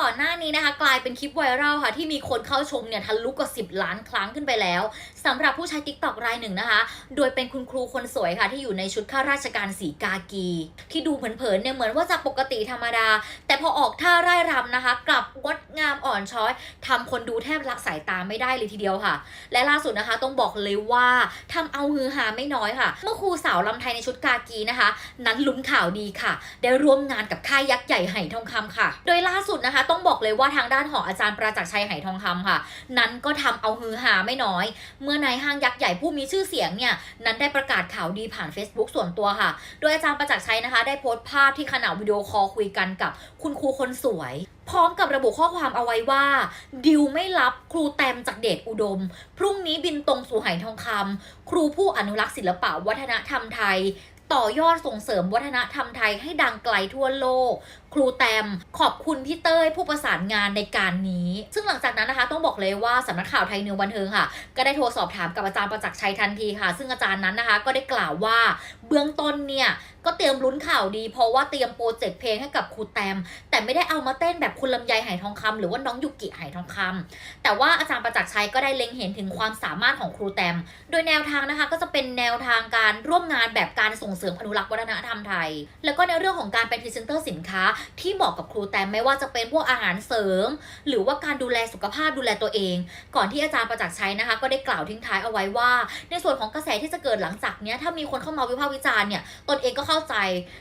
ก่อนหน้านี้นะคะ กลายเป็นคลิปไวรัลค่ะ ที่มีคนเข้าชมเนี่ยทะลุกว่า 10 ล้านครั้งขึ้นไปแล้วสำหรับผู้ใช้ t ิ k t o k รายหนึ่งนะคะ โดยเป็นคุณครูคนสวยค่ะ ที่อยู่ในชุดข้าราชการสีกากี ที่ดูเผินๆเนี่ยเหมือนว่าจะปกติธรรมดา แต่พอออกท่าไร่รำนะคะ กลับวัด งามอ่อนช้อยทำคนดูแทบละสายตาไม่ได้เลยทีเดียวค่ะ และล่าสุดนะคะต้องบอกเลยว่าทำเอาฮือฮาไม่น้อยค่ะ เมื่อครูสาวลำไทยในชุดกากีนะคะ นั้นลุ้นข่าวดีค่ะ ได้ร่วมงานกับค่ายยักษ์ใหญ่ไหทองคำค่ะ โดยล่าสุดนะคะ ต้องบอกเลยว่าทางด้านของอาจารย์ประจักษ์ชัยไหทองคำค่ะ นั้นก็ทำเอาฮือฮาไม่น้อย เมื่อนายห้างยักษ์ใหญ่ผู้มีชื่อเสียงเนี่ยนั้นได้ประกาศข่าวดีผ่าน Facebook ส่วนตัวค่ะ โดยอาจารย์ประจักษ์ชัยนะคะ ได้โพสต์ภาพที่ขณะวิดีโอคอลคุยกันกับคุณครูคนสวย พร้อมกับระบุข้อความเอาไว้ว่า ดิวไม่รับครูแตมจากเดชอุดม พรุ่งนี้บินตรงสู่ไหทองคำครูผู้อนุรักษ์ศิลปะวัฒนธรรมไทย ต่อยอดส่งเสริมวัฒนธรรมไทยให้ดังไกลทั่วโลก ครูแตมขอบคุณพี่เต้ยผู้ประสานงานในการนี้ ซึ่งหลังจากนั้นนะคะ ต้องบอกเลยว่าสำนักข่าวไทยนิวบันเทิงค่ะ ก็ได้โทรสอบถามกับอาจารย์ประจักษ์ชัยทันทีค่ะ ซึ่งอาจารย์นั้นนะคะ ก็ได้กล่าวว่า เบื้องต้นเนี่ยก็เตรียมลุ้นข่าวดี เพราะว่าเตรียมโปรเจกต์เพลงให้กับครูแตม แต่ไม่ได้เอามาเต้นแบบคุณลำไยไหทองคำหรือว่าน้องยุกิไหทองคำแต่ว่าอาจารย์ประจักษ์ชัยก็ได้เล็งเห็นถึงความสามารถของครูแตม โดยแนวทางนะคะก็จะเป็นแนวทางการร่วมงานแบบการส่งเสริมอนุรักษ์วัฒนธรรมไทย แล้วก็ในเรื่องของการเป็นพรีเซนเตอร์สินค้า ที่เหมาะกับครูแตมไม่ว่าจะเป็นพวกอาหารเสริม หรือว่าการดูแลสุขภาพดูแลตัวเอง ก่อนที่อาจารย์ประจักษ์ชัยนะคะ ก็ได้กล่าวทิ้งท้ายเอาไว้ว่า ในส่วนของกระแสที่จะเกิดหลังจากนี้ถ้ามีคนเข้ามาวิพากษ์วิจารณ์เนี่ยตนเองก็เข้าใจ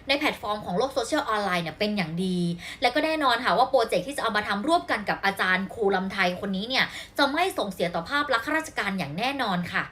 ในแพลตฟอร์มของโลกโซเชียลออนไลน์เนี่ยเป็นอย่างดี และก็แน่นอนค่ะว่าโปรเจกต์ที่จะเอามาทำร่วมกันกับอาจารย์ครูลำไทยคนนี้เนี่ยจะไม่ส่งเสียต่อภาพลักษณ์ข้าราชการอย่างแน่นอนค่ะ